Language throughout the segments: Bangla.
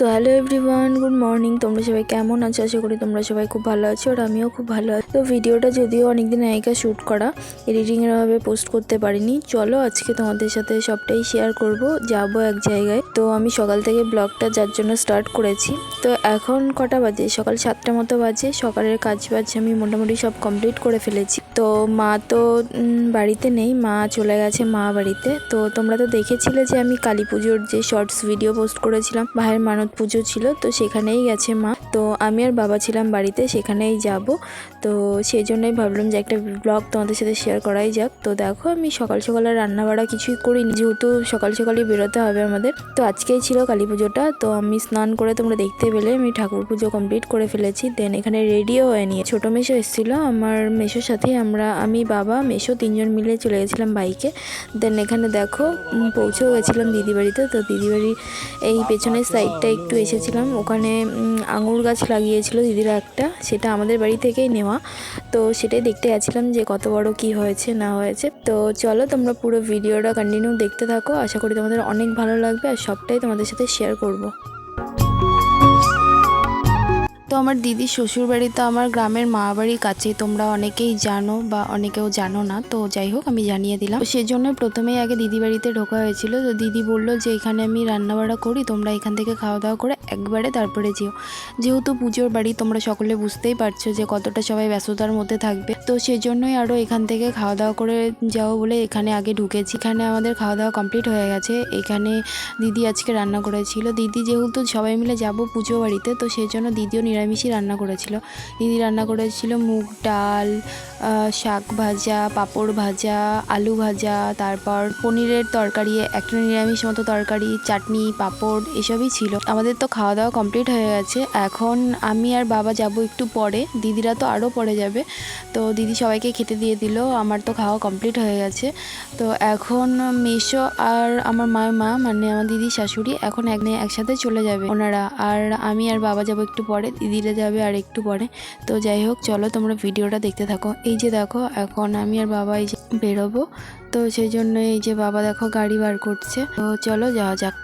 So hello everyone good morning তোমরা সবাই কেমন আছো? আশা করি তোমরা সবাই খুব ভালো আছো আর আমিও খুব ভালো আছি। তো ভিডিওটা যদিও অনেকদিন আগেকার শ্যুট করা এডিটিংয়ের ভাবে পোস্ট করতে পারিনি। চলো আজকে তোমাদের সাথে সবটাই শেয়ার করব, যাব এক জায়গায়। তো আমি সকাল থেকে ব্লগটা যার জন্য স্টার্ট করেছি। তো এখন কটা বাজে? সকাল সাতটা মতো বাজে। সকালের কাজ বাজ আমি মোটামুটি সব কমপ্লিট করে ফেলেছি। তো মা তো বাড়িতে নেই। মা চলে গেছে মা বাড়িতে। তো তোমরা তো দেখেছিলে যে আমি কালী পুজোর যে শর্টস ভিডিও পোস্ট করেছিলাম, ভাইয়ের মানত পুজো ছিল, তো সেখানেই গেছে মা। তো আমি আর বাবা ছিলাম বাড়িতে, সেখানেই যাব। তো সেই জন্যই ভাবলাম যে একটা ব্লগ তোমাদের সাথে শেয়ার করাই যাক। তো দেখো আমি সকাল সকাল আর রান্না বাড়া কিছুই করিনি, যেহেতু সকাল সকালই বেরোতে হবে আমাদের। তো আজকেই ছিল কালী পুজোটা, তো আমি স্নান করে তোমরা দেখতে পেলে, আমি ঠাকুর পুজো কমপ্লিট করে ফেলেছি। দেন এখানে রেডিও হয়ে নিয়ে ছোটো মেশো এসেছিল, আমার মেশোর সাথে আমরা, আমি, বাবা, মেশো তিনজন মিলে চলে গেছিলাম বাইকে। দেন এখানে দেখো পৌঁছেও গেছিলাম দিদি বাড়িতে তো দিদি বাড়ির এই পেছনের সাইডটা একটু এসেছিলাম। ওখানে আঙুর গাছ লাগিয়েছিল দিদিরা একটা, সেটা আমাদের বাড়ি থেকেই নেওয়া। তো সেটাই দেখতে গেছিলাম যে কত বড় কি হয়েছে, না হয়েছে। তো চলো তোমরা পুরো ভিডিওটা কন্টিনিউ দেখতে থাকো। আশা করি তোমাদের অনেক ভালো লাগবে আর সবটাই তোমাদের সাথে শেয়ার করব। তো আমার দিদির শ্বশুর বাড়ি তো আমার গ্রামের মা বাড়ির কাছে। তোমরা অনেকেই জানো বা অনেকেও জানো না, তো যাই হোক আমি জানিয়ে দিলাম। সেজন্য প্রথমেই আগে দিদি বাড়িতে ঢোকা হয়েছিল। তো দিদি বলল যে, এখানে আমি রান্না বাড়া করি, তোমরা এখান থেকে খাওয়া দাওয়া করে একবারে তারপরে যেও। যেহেতু পুজোর বাড়ি তোমরা সকলে বুঝতেই পারছ যে, কতটা সবাই ব্যস্ততার মধ্যে থাকবে। তো সেজন্যই আরও এখান থেকে খাওয়া দাওয়া করে যাও বলে এখানে আগে ঢুকেছি। এখানে আমাদের খাওয়া দাওয়া কমপ্লিট হয়ে গেছে। এখানে দিদি আজকে রান্না করেছিল। দিদি যেহেতু সবাই মিলে যাব পুজো বাড়িতে, তো সেই জন্য দিদিও নিরামিষই রান্না করেছিল। দিদি রান্না করেছিল মুগ ডাল শাক ভাজা, পাঁপড় ভাজা, আলু ভাজা, তারপর পনিরের তরকারি, একটা নিরামিষ মতো তরকারি, চাটনি, পাঁপড়, এসবই ছিল। আমাদের তো খাওয়া দাওয়া কমপ্লিট হয়ে গেছে। এখন আমি আর বাবা যাব একটু পরে। দিদিরা তো আরও পরে যাবে। তো দিদি সবাইকে খেতে দিয়ে দিল। আমার তো খাওয়া কমপ্লিট হয়ে গেছে। তো এখন মেশো আর আমার মায়ের মা মানে আমার দিদি, শাশুড়ি এখন এক একসাথে চলে যাবে ওনারা। আর আমি আর বাবা যাব একটু পরে। দিদিরা যাবে আর একটু পরে। তো যাই হোক, চলো তোমরা ভিডিওটা দেখতে থাকো। এই যে দেখো, এখন আমি আর বাবা এই যে বেরোবো। তো সেই জন্য এই যে বাবা দেখো গাড়ি বার করছে। তো চলো যাওয়া যাক।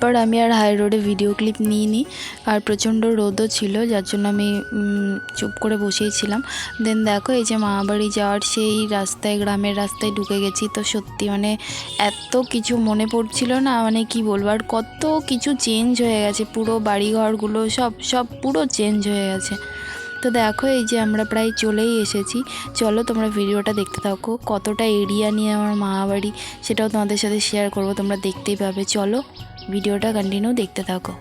তারপর আমি আর হাই রোডে ভিডিও ক্লিপ নিয়ে নিই আর প্রচণ্ড রোদও ছিল, যার জন্য আমি চুপ করে বসেইছিলাম। দেন দেখো, এই যে মামাবাড়ি যাওয়ার সেই রাস্তায়, গ্রামের রাস্তায় ঢুকে গেছি। তো সত্যি মানে এত কিছু মনে পড়ছিল না মানে কি বলব? আর কত কিছু চেঞ্জ হয়ে গেছে, পুরো বাড়িঘরগুলো সব সব পুরো চেঞ্জ হয়ে গেছে। তো দেখো, এই যে আমরা প্রায় চলেই এসেছি। চলো তোমরা ভিডিওটা দেখতে থাকো, কতটা এরিয়া নিয়ে আমার মামাবাড়ি সেটাও তোমাদের সাথে শেয়ার করব, তোমরা দেখতেই পাবে। চলো, ভিডিওটা কন্টিনিউ দেখতে থাকো।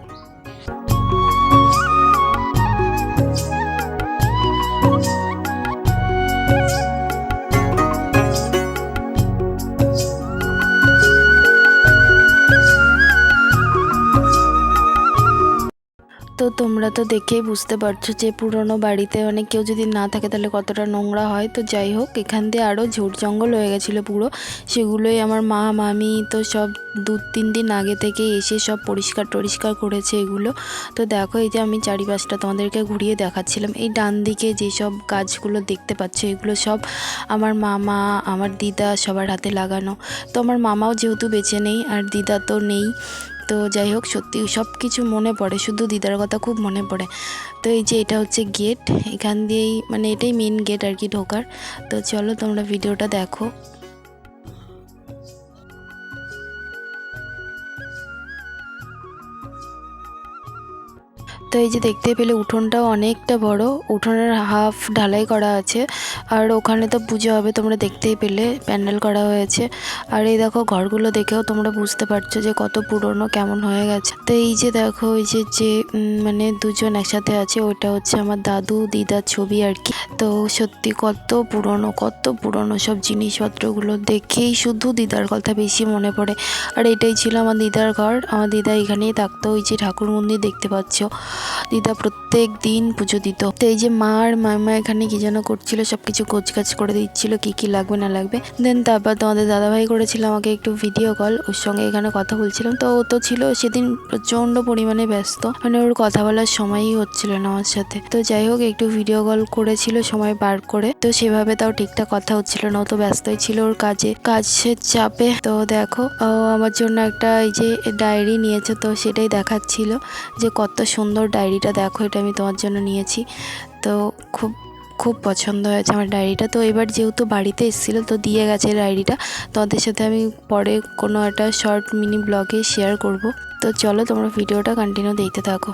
তো তোমরা তো দেখেই বুঝতে পারছ যে পুরনো বাড়িতে মানে কেউ যদি না থাকে তাহলে কতটা নোংরা হয়। তো যাই হোক, এখান দিয়ে আরও ঝোট জঙ্গল হয়ে গেছিল পুরো। সেগুলোই আমার মা, মামি তো সব দু তিন দিন আগে থেকে এসে সব পরিষ্কার টরিষ্কার করেছে এগুলো। তো দেখো, এই যে আমি চারিপাশটা তোমাদেরকে ঘুরিয়ে দেখাচ্ছিলাম। এই ডান দিকে যেসব গাছগুলো দেখতে পাচ্ছ, এগুলো সব আমার মামা, আমার দিদা সবার হাতে লাগানো। তো আমার মামাও যেহেতু বেঁচে নেই, আর দিদা তো নেই। তো যাই হোক, সত্যি সব কিছু মনে পড়ে, শুধু দিদার কথা খুব মনে পড়ে। তো এই যে এটা হচ্ছে গেট এখান দিয়েই মানে এটাই মেন গেট আর কি ঢোকার। তো চলো তোমরা ভিডিওটা দেখো। তো এই যে দেখতে পেলে উঠোনটাও অনেকটা বড়। উঠোনের হাফ ঢালাই করা আছে। আর ওখানে তো পুজো হবে, তোমরা দেখতেই পেলে, প্যান্ডেল করা হয়েছে। আর এই দেখো ঘরগুলো দেখেও তোমরা বুঝতে পারছ যে কত পুরনো, কেমন হয়ে গেছে। তো এই যে দেখো ওই যে যে মানে দুজন একসাথে আছে ওটা হচ্ছে আমার দাদু, দিদার ছবি আর কি। তো সত্যি কত পুরনো কত পুরনো সব জিনিসপত্রগুলো। দেখেই শুধু দিদার কথা বেশি মনে পড়ে। আর এটাই ছিল আমার দিদার ঘর। আমার দিদা এখানেই থাকতো, ওই যে ঠাকুর মন্দির দেখতে পাচ্ছ। দিদা প্রত্যেক দিন পুজো দিত। তো এই যে মা আর মামা এখানে কি যেন করছিল সব কিছু কাজ করে দিচ্ছিল, কি কি লাগবে, না লাগবে। দেন তারপর তোমাদের দাদাভাই করেছিল আমাকে একটু ভিডিও কল ওর সঙ্গে এখানে কথা বলছিলাম। তো ও তো ছিল সেদিন প্রচণ্ড পরিমাণে ব্যস্ত। মানে ওর কথা বলার সময়ই হচ্ছিল না আমার সাথে। তো যাই হোক, একটু ভিডিও কল করেছিল সময় বার করে। তো সেভাবে তাও ঠিকঠাক কথা হচ্ছিল না, ও তো ব্যস্তই ছিল ওর কাজে। কাজের চাপে, তো দেখো আমার জন্য একটা এই যে ডায়েরি নিয়েছে, তো সেটাই দেখাচ্ছিল যে কত সুন্দর ডায়েরিটা দেখো, এটা আমি তোমার জন্য নিয়েছি। তো খুব খুব পছন্দ হয়েছে আমার ডায়েরিটা। তো এবার যেহেতু বাড়িতে এসেছিল, তো দিয়ে গেছে ডায়েরিটা। তোমাদের সাথে আমি পরে কোনো একটা শর্ট মিনি ব্লগে শেয়ার করব। তো চলো তোমরা ভিডিওটা কন্টিনিউ দেখতে থাকো।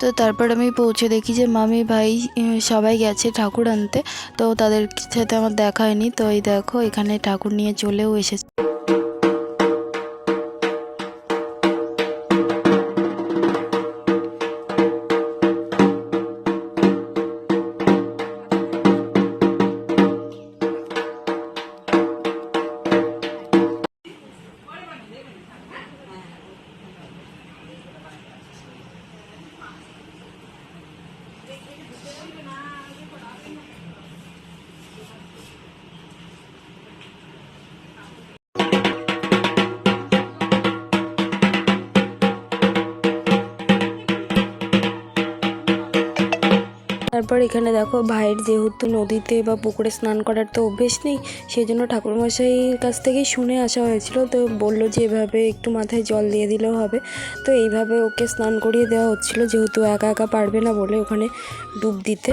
তো তারপর আমি পৌঁছে দেখি যে মামি ভাই সবাই গেছে ঠাকুর আনতে। তো তাদের সাথে আমার দেখা হয়নি। তো এই দেখো, এখানে ঠাকুর নিয়ে চলেও এসেছে। তারপর এখানে দেখো ভাইয়ের যেহেতু নদীতে বা পুকুরে স্নান করার তো অভ্যেস নেই সেই জন্য ঠাকুরমশাইয়ের কাছ থেকেই শুনে আসা হয়েছিল। তো বলল যে এভাবে একটু মাথায় জল দিয়ে দিলেও হবে। তো এইভাবে ওকে স্নান করিয়ে দেওয়া হচ্ছিল, যেহেতু একা একা পারবে না বলে ওখানে ডুব দিতে।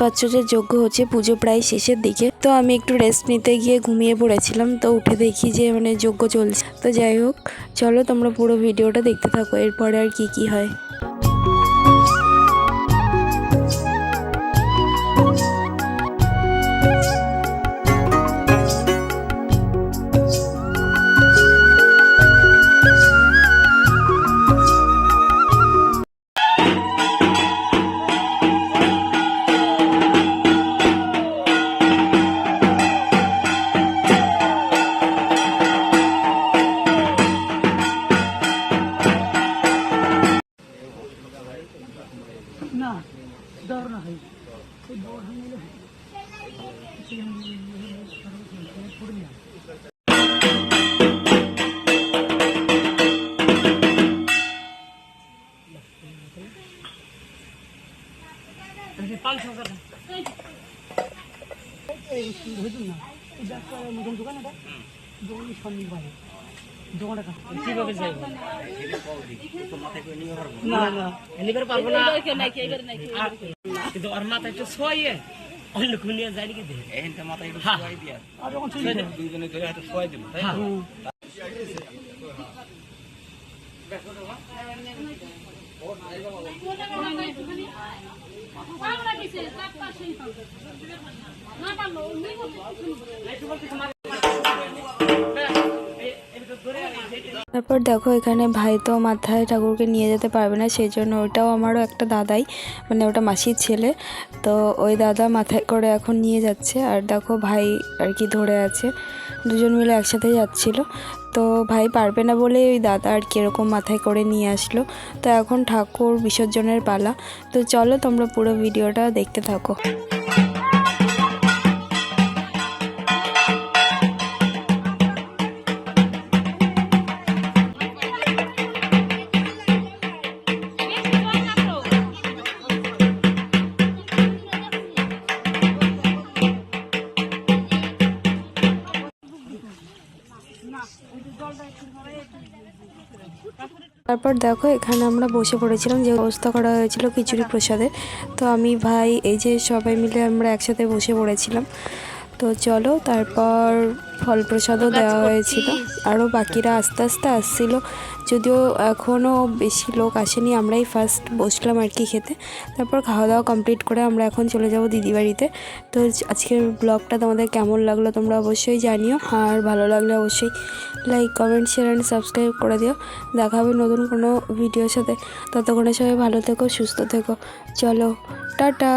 পাচ্ছ যে যজ্ঞ হচ্ছে পুজো প্রায় শেষের দিকে। তো আমি একটু রেস্ট নিতে গিয়ে ঘুমিয়ে পড়েছিলাম, তো উঠে দেখি যে মানে যজ্ঞ চলছে। তো যাই হোক, চলো তোমরা পুরো ভিডিওটা দেখতে থাকো, এরপরে আর কি কি হয়। না দৌড় না হয় পাঁচ হাজার এই হইতুন না এই ডাক্তারের মতন দোকান এটা বাইরে দোকানটা কীভাবে যাই না না। এবার পারব না? আর কিন্তু ওর মাথা একটু শোয়াইয়ে অন্য কোন নিয়ে যায় নাকি দেখে এখানটা মাথা একটু শোয়াই দিয়া। আর যখন ছুটি দেয় দুইজনে ধরে হয়তো শোয়াই দিল তাই তো? হুম। তারপর দেখো এখানে ভাই তো মাথায় ঠাকুরকে নিয়ে যেতে পারবে না, সেই জন্য ওটাও আমারও একটা দাদাই মানে ওটা মাসির ছেলে। তো ওই দাদা মাথায় করে এখন নিয়ে যাচ্ছে, আর দেখো ভাই আর কি ধরে আছে। দুজন মিলে একসাথে যাচ্ছিল। তো ভাই পারবে না বলে ওই দাদা আর কি এরকম মাথায় করে নিয়ে আসলো। তো এখন ঠাকুর বিসর্জনের পালা। তো চলো তোমরা পুরো ভিডিওটা দেখতে থাকো। তারপর দেখো, এখানে আমরা বসে পড়েছিলাম, যে ব্যবস্থা করা হয়েছিল খিচুড়ি প্রসাদে তো আমি, ভাই, এই যে সবাই মিলে আমরা একসাথে বসে পড়েছিলাম। তো চলো তারপর ফল প্রসাদও দেওয়া হয়েছিল। আরও বাকিরা আস্তে আস্তে আসছিল। যদিও এখনও বেশি লোক আসেনি আমরাই ফার্স্ট বসলাম আর কি খেতে। তারপর খাওয়া দাওয়া কমপ্লিট করে আমরা এখন চলে যাব দিদি বাড়িতে তো আজকের ব্লগটা তোমাদের কেমন লাগল তোমরা অবশ্যই জানিও। আর ভালো লাগলে অবশ্যই like comment share and subscribe করে দিও। দেখা হবে নতুন কোনো ভিডিওর সাথে। ততক্ষণে সবাই ভালো থেকো সুস্থ থেকো। চলো টাটা!